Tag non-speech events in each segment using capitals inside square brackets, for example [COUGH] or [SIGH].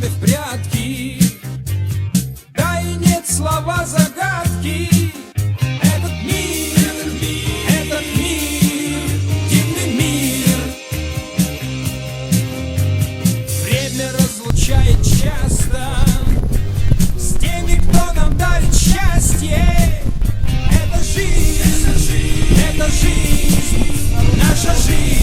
Жизнь нами в прятки. Да и нет слова загадки. Этот мир, этот мир, дивный мир. Время разлучает часто. С теми, кто нам дарит счастье. Это жизнь, это жизнь, наша жизнь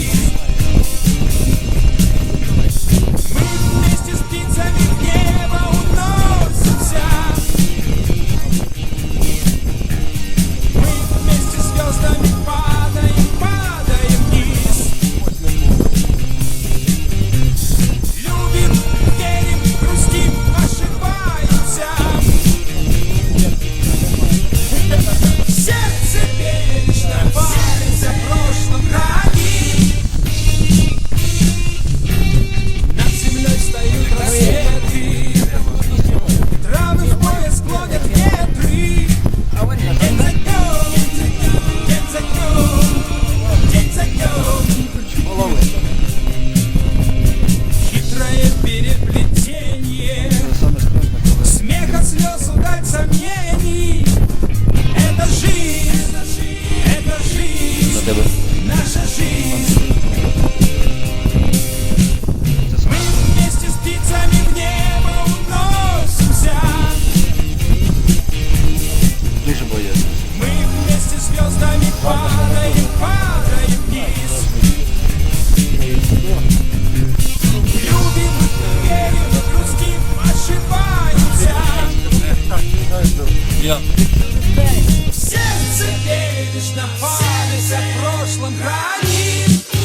В сердце бережно память о прошлом храним Мы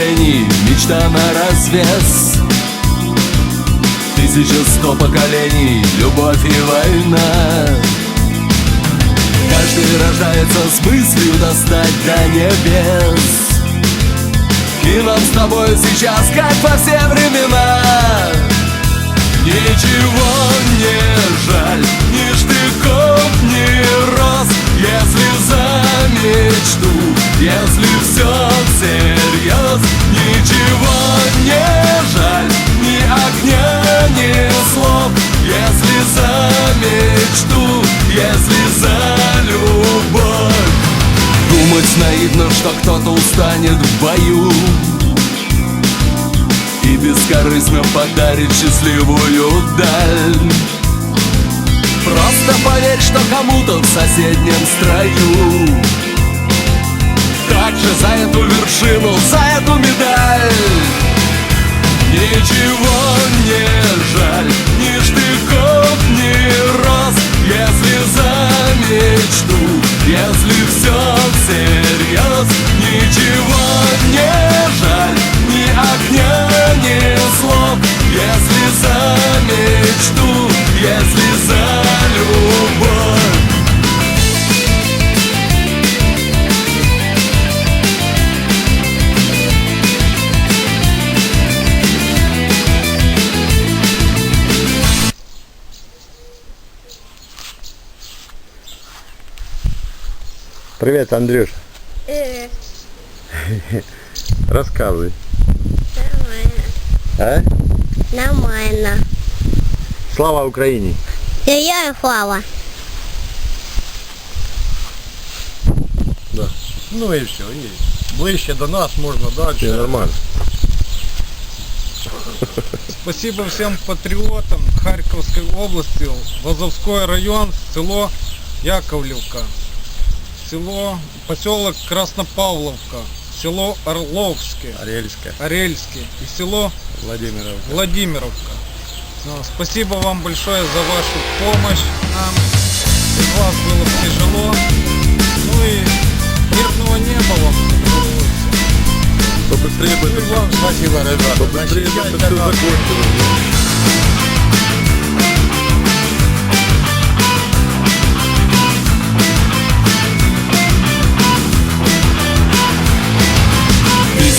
поколений, мечта на развес. Тысяча сто поколений, любовь и война. Каждый рождается с мыслью достать до небес. И нам с тобой сейчас, как во все времена Ничего Думать наивно, что кто-то устанет в бою и бескорыстно подарит счастливую даль. Просто поверь, что кому-то в соседнем строю. Также за эту вершину, за эту медаль. Ничего не жаль, ни штыков, ни роз. Если за мечту, если Ничего не жаль, ни огня, ни слов Если за мечту, если за любовь Привет, Андрюш. [LAUGHS] Рассказывай. нормально. А? Нормально. Слава Україні! Героям слава. Ну і все. І ближче до нас можна далі. Все нормально. [LAUGHS] Спасибо всем патриотам Харьковской области, Лазовской район, село Яковлевка, село, поселок Краснопавловка, село Орловское, Арельская, Орельский и село Владимиров. Владимировка. Ну, Спасибо вам большое за вашу помощь нам. Без вас было бы тяжело. Ну и мирного неба вам. Побыстрее бы спасибо, ребята. побыстрее бы все закончилось.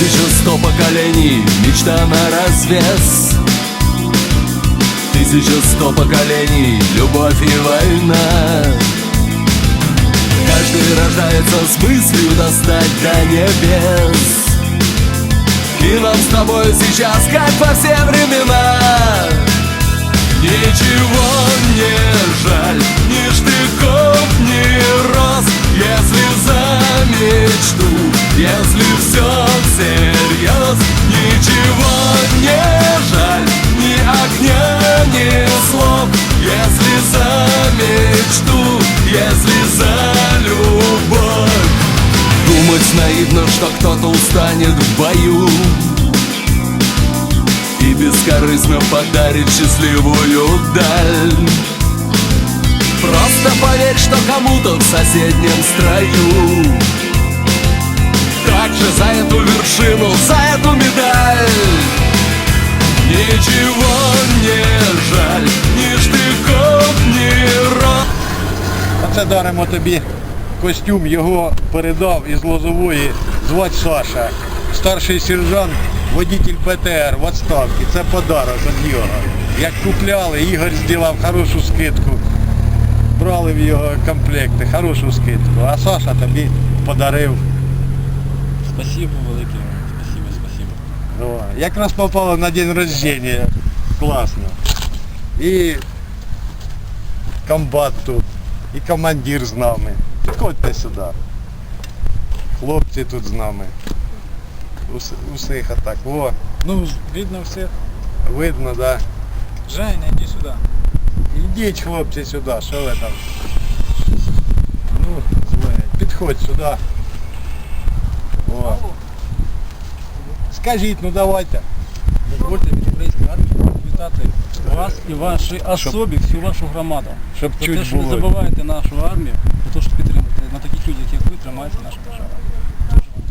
Тысяча сто поколений, мечта на развес. Тысяча сто поколений, любовь и война. Каждый рождается с мыслью достать до небес. И нам с тобой сейчас, как во все времена. Ничего не жаль, ни штыков, ни роз. Если за мечту, если все всерьез. Ничего не жаль, ни огня, ни слов. Если за мечту, если за любовь. Думать наивно, что кто-то устанет в бою. И бескорыстно подарит счастливую даль. Просто поверь, что кому-то в соседнем строю Также за эту вершину, за эту медаль Ничего не жаль, ни штыков, ни роз А це даримо тобі костюм, його передав із Лозової, звати Саша. Старший сержант, водитель БТР в відставці. Це подарок від його. Як купляли, Ігор зробив хорошу скидку. Брали в його комплекти, хорошу скидку. А Саша тобі подарив. Спасибо велике. Спасибо, спасибо. Давай. Якраз попало на день рождения. Класно. І комбат тут, і командир з нами. Приходьте сюди. Хлопці тут з нами. Ус, усіх отак. О, Ну, видно всех. видно, да. Женя, иди сюда. Ідіть, хлопці, сюди, що ви там? Ну, дзвонять. Підходь сюди. О. Скажіть, ну давайте. Дозвольте від української армії вітати вас і ваші особі, всю вашу громаду. Щоб За те, чуть що не було. забуваєте нашу армію, за те, що підтримуєте на таких людях, як ви, тримається наша держава.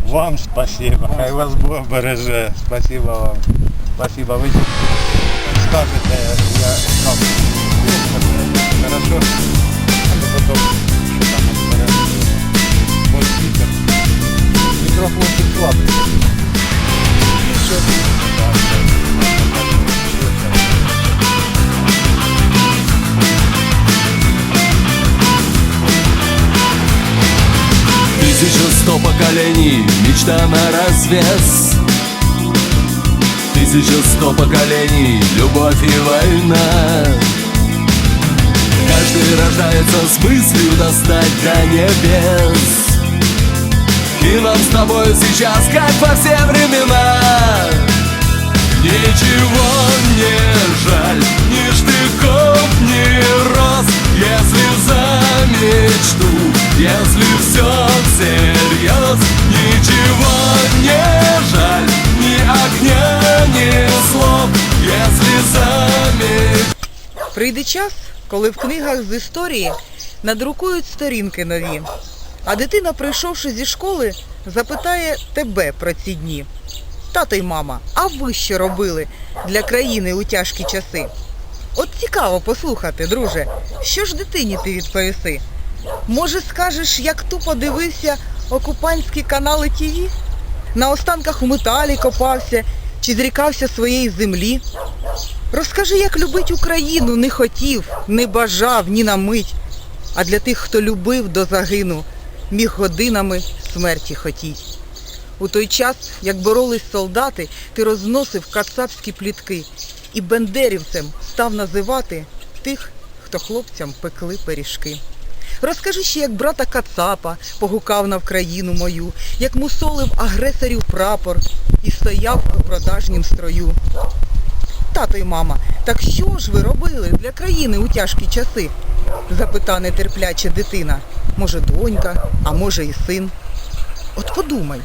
Вам. Вам спасибо. Хай вас Бог береже. Спасибо вам. Спасибо. Ви скажете, я как. Хорошо? А то потом, Так, так. Тысяча сто поколений, мечта на развес Тысяча сто поколений, любовь и война Каждый рождается с мыслью достать до небес И нам с тобой сейчас, как во все времена. Ничего не жаль, ни штыков, ни роз. Если за мечту, если все всерьез. Ничего не жаль, ни огня, ни слов. Если за мечту Прийде час, коли в книгах з історії надрукують сторінки нові, а дитина, прийшовши зі школи, запитає тебе про ці дні. Тато й мама, а ви що робили для країни у тяжкі часи? От цікаво послухати, друже, що ж дитині ти відповіси? Може, скажеш, як тупо дивився окупантські канали ТІВІ? На останках у металі копався чи зрікався своєї землі? Розкажи, як любить Україну не хотів, не бажав ні на мить. А для тих, хто любив до загину, міг годинами смерті хотіть. У той час, як боролись солдати, ти розносив кацапські плітки і бендерівцем став називати тих, хто хлопцям пекли пиріжки. Розкажи ще, як брата Кацапа погукав на Вкраїну мою, як мусолив агресорів прапор і стояв у продажнім строю. Тато й мама, так що ж ви робили для країни у тяжкі часи? запита нетерпляче дитина. Може, донька, а може і син. От подумай,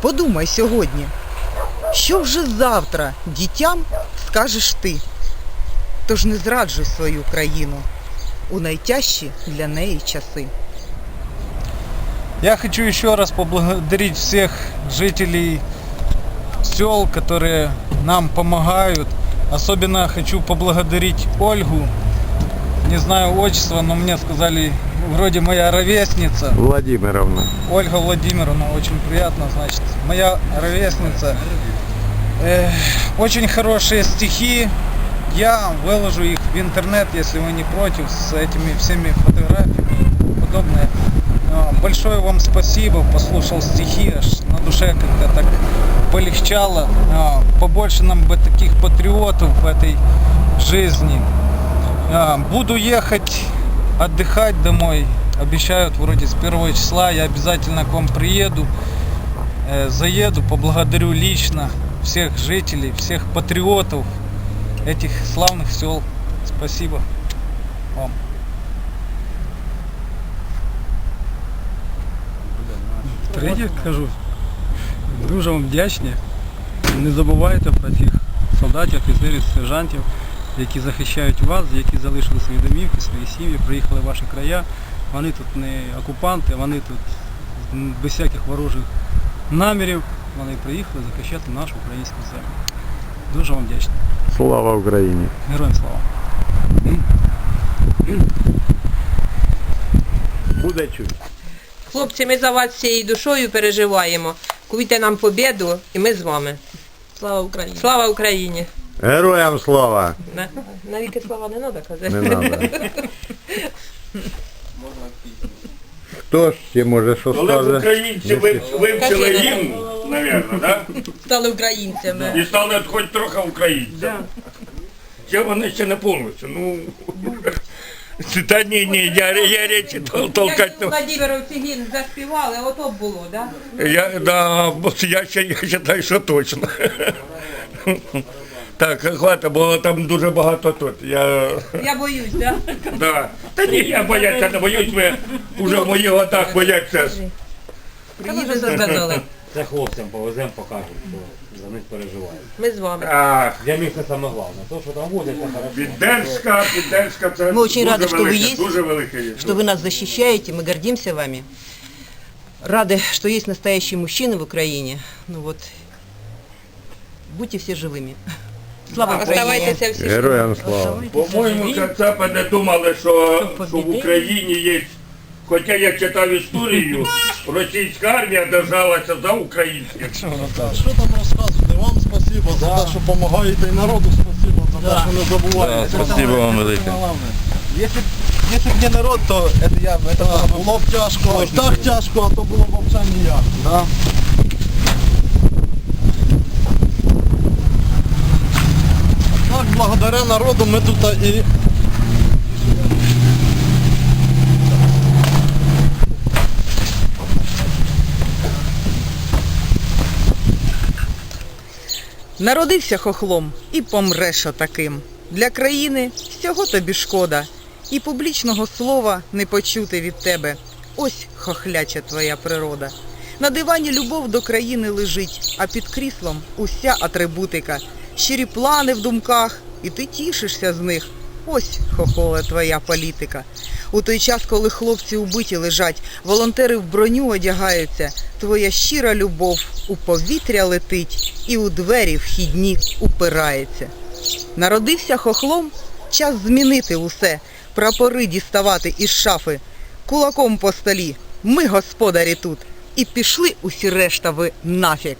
подумай сьогодні, що вже завтра дітям скажеш ти? Тож не зраджуй свою країну у найтяжчі для неї часи. Я хочу еще раз поблагодарить всех жителей сел, которые нам помогают. Особенно хочу поблагодарить Ольгу. Не знаю отчества, но мне сказали, вроде моя ровесница. Владимировна. Ольга Владимировна, очень приятно, значит, моя ровесница. Э, очень хорошие стихи. Я выложу их в интернет, если вы не против, с этими всеми фотографиями и подобное. А, Большое вам спасибо, послушал стихи, аж на душе как-то так полегчало. А, Побольше нам бы таких патриотов в этой жизни. А, Буду ехать отдыхать домой. Обещают вроде с первого числа. Я обязательно к вам приеду. Э, Заеду, поблагодарю лично всех жителей, всех патриотов этих славных сел. Спасибо вам. Третє кажу, дуже вам вдячні. Не забувайте про тих солдатів, офіцерів, сержантів, Які захищають вас, які залишили свої домівки, свої сім'ї, приїхали в ваші края. Вони тут не окупанти, вони тут без всяких ворожих намірів. Вони приїхали захищати нашу українську землю. Дуже вам вдячний. Слава Україні. Героям слава! Буде чуть. Хлопці, ми за вас всією душою переживаємо. Куйте нам побіду, і ми з вами. Слава Україні! Слава Україні! Героям слава. На, навіки слова не треба казати. Не треба. Хто ж ще може що Коли б скаже? українці ви- вивчили гімн, мабуть, да? Стали українцями. і стали хоч трохи українцями. Це вони ще не повністю. Ну, та ні, ні, я, я речі тол- толкати не Владимировці гімн заспівали, ото б було, да? я, да, бо я ще я вважаю, що точно. Так, хватить, бо там дуже багато тут. Я, Я боюсь, да? да. Та ні, я боявся, не боюсь, ви вже в моїх годах бояться. Приїду сказали. Це хлопцям повеземо, покажемо, що за них переживають. Ми з вами. А, Для них це саме головне. То, що там возять, це хорошо. Піддержка, піддержка це Ми очень дуже рады, что вы велике, есть, дуже велике є. что вы нас защищаете, мы гордимся вами. Рады, что есть настоящие мужчины в Украине. Ну вот, будьте все живыми. Слава Украине! Оставайтеся всі. Героям слава. По-моєму, Кацапи не думали, що, що в Україні є. Хоча я читав історію, російська армія держалася за українських. Що там розказувати? Вам спасибо за те, що допомагаєте і народу спасибо за те, що не забуваєте. Спасибо вам велике. Если, если б не народ, то это я, это Було б тяжко, так тяжко, а то було б взагалі ніяк. Да. Благодаря народу ми тут і Народився хохлом і помреш отаким. Для країни всього тобі шкода. І публічного слова не почути від тебе. Ось хохляча твоя природа. На дивані любов до країни лежить, а під кріслом уся атрибутика. Щирі плани в думках, і ти тішишся з них. Ось хохоле твоя політика. У той час, коли хлопці убиті лежать, волонтери в броню одягаються, твоя щира любов у повітря летить і у двері вхідні упирається. Народився хохлом, час змінити усе, прапори діставати із шафи, кулаком по столі. Ми господарі тут. І пішли усі решта ви нафіг.